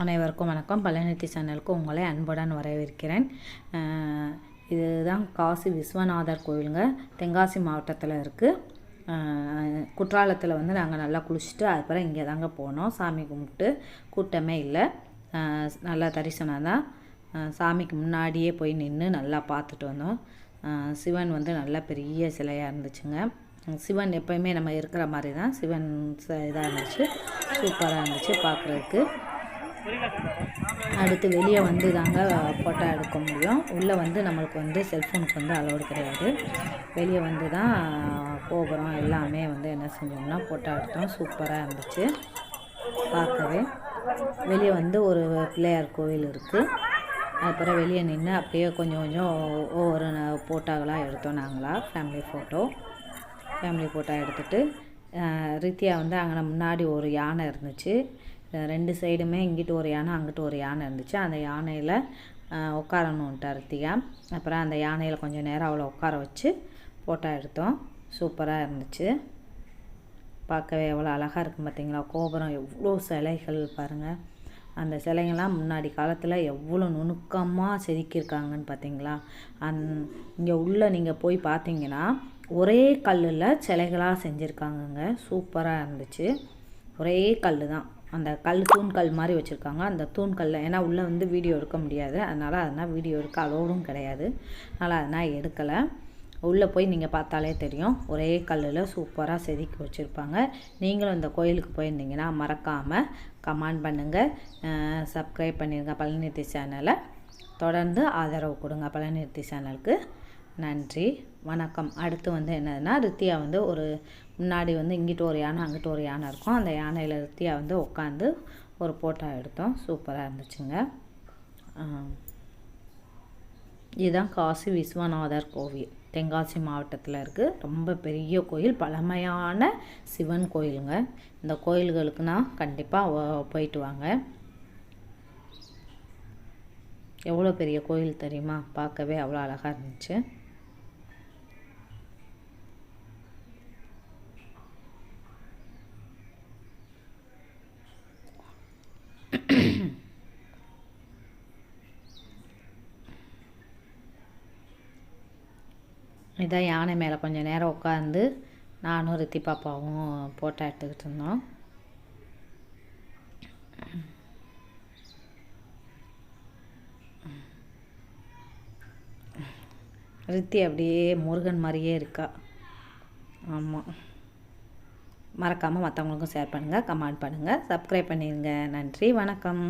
அனைவருக்கும் வணக்கம். பழனித்தி சேனலுக்கு உங்களை அன்புடன் வரவேற்கிறேன். இதுதான் காசி விஸ்வநாதர் கோவிலுங்க தென்காசி மாவட்டத்தில் இருக்குது குற்றாலத்தில் வந்து நாங்கள் நல்லா குளிச்சுட்டு அதுக்கப்புறம் இங்கே தாங்க போனோம். சாமி கும்பிட்டு கூட்டமே இல்லை. நல்லா தரிசனம் தான். சாமிக்கு முன்னாடியே போய் நின்று நல்லா பார்த்துட்டு வந்தோம். சிவன் வந்து நல்லா பெரிய சிலையாக இருந்துச்சுங்க. சிவன் எப்பயுமே நம்ம இருக்கிற மாதிரி தான். சிவன் இதாக இருந்துச்சு. சூப்பராக இருந்துச்சு பார்க்குறதுக்கு. அடுத்து வெளியே வந்து தாங்க ஃபோட்டோ எடுக்க முடியும். உள்ளே வந்து நம்மளுக்கு வந்து செல்ஃபோனுக்கு வந்து அலோடு கிடையாது. வெளியே வந்து தான் கோபுரம் எல்லாமே வந்து என்ன செஞ்சோம்னா ஃபோட்டோ எடுத்தோம். சூப்பராக இருந்துச்சு. பார்க்கவே. வெளியே வந்து ஒரு பிள்ளையார் கோவில் இருக்குது அதுக்கப்புறம் வெளியே நின்று அப்படியே கொஞ்சம் கொஞ்சம் ஒவ்வொரு ஃபோட்டோகளாக எடுத்தோம் நாங்களா. ஃபேமிலி ஃபோட்டோ ஃபேமிலி ஃபோட்டோ எடுத்துகிட்டு ரித்தியா வந்து அங்கே முன்னாடி ஒரு யானை இருந்துச்சு. ரெண்டு சைடுமே இங்கிட்டு ஒரு யானை அங்கிட்டு ஒரு யானை இருந்துச்சு. அந்த யானையில் உட்காரணுன்ட்டு அருத்தியா அப்புறம் அந்த யானையில் கொஞ்சம் நேரம் அவளை உட்கார வச்சு ஃபோட்டோ எடுத்தோம். சூப்பராக இருந்துச்சு. பார்க்கவே எவ்வளோ அழகாக இருக்கும் பார்த்தீங்களா கோபுரம் எவ்வளோ சிலைகள் பாருங்கள் அந்த சிலைங்கள்லாம் முன்னாடி காலத்தில் எவ்வளோ நுணுக்கமாக செதுக்கியிருக்காங்கன்னு பார்த்தீங்களா அந் இங்கே உள்ளே நீங்கள் போய் பார்த்தீங்கன்னா ஒரே கல்லில் சிலைகளாக செஞ்சுருக்காங்கங்க. சூப்பராக இருந்துச்சு. ஒரே கல் தான் அந்த கல் தூண்கல் மாதிரி வச்சுருக்காங்க. அந்த தூண்கல்ல ஏன்னா உள்ளே வந்து வீடியோ எடுக்க முடியாது. அதனால் அதனால் வீடியோ எடுக்க அலோடும் கிடையாது. அதனால் அதனால் எடுக்கலை. உள்ளே போய் நீங்கள் பார்த்தாலே தெரியும். ஒரே கல்லில் சூப்பராக செதுக்கி வச்சுருப்பாங்க. நீங்களும் இந்த கோயிலுக்கு போயிருந்தீங்கன்னா மறக்காமல் கமெண்ட் பண்ணுங்கள் சப்ஸ்கிரைப் பண்ணிடுங்க பழனித்தி சேனலை தொடர்ந்து ஆதரவு கொடுங்க பழனித்தி சேனலுக்கு நன்றி. வணக்கம். அடுத்து வந்து என்னதுன்னா ரித்தியா வந்து ஒரு முன்னாடி வந்து இங்கிட்டு ஒரு யானை அங்கிட்டு ஒரு யானை இருக்கும். அந்த யானையில் ரித்தியா வந்து உட்காந்து ஒரு ஃபோட்டோ எடுத்தோம். சூப்பராக இருந்துச்சுங்க. இதுதான் காசி விஸ்வநாதர் கோவில். தென்காசி மாவட்டத்தில் இருக்குது ரொம்ப பெரிய கோயில். பழமையான சிவன் கோயிலுங்க. இந்த கோயில்களுக்குனா கண்டிப்பாக போயிட்டு வாங்க. எவ்வளோ பெரிய கோயில் தெரியுமா? பார்க்கவே அவ்வளோ அழகாக இருந்துச்சு. இதான் யானை மேலே கொஞ்சம் நேரம் உட்காந்து நானும் ரித்தி பாப்பாவும் ஃபோட்டோ எடுத்துக்கிட்டு இருந்தோம். ரித்தி அப்படியே முருகன் மாதிரியே இருக்கா. ஆமாம் மறக்காமல் மற்றவங்களுக்கும் ஷேர் பண்ணுங்கள் கமெண்ட் பண்ணுங்கள் சப்ஸ்கிரைப் பண்ணிடுங்க நன்றி வணக்கம்.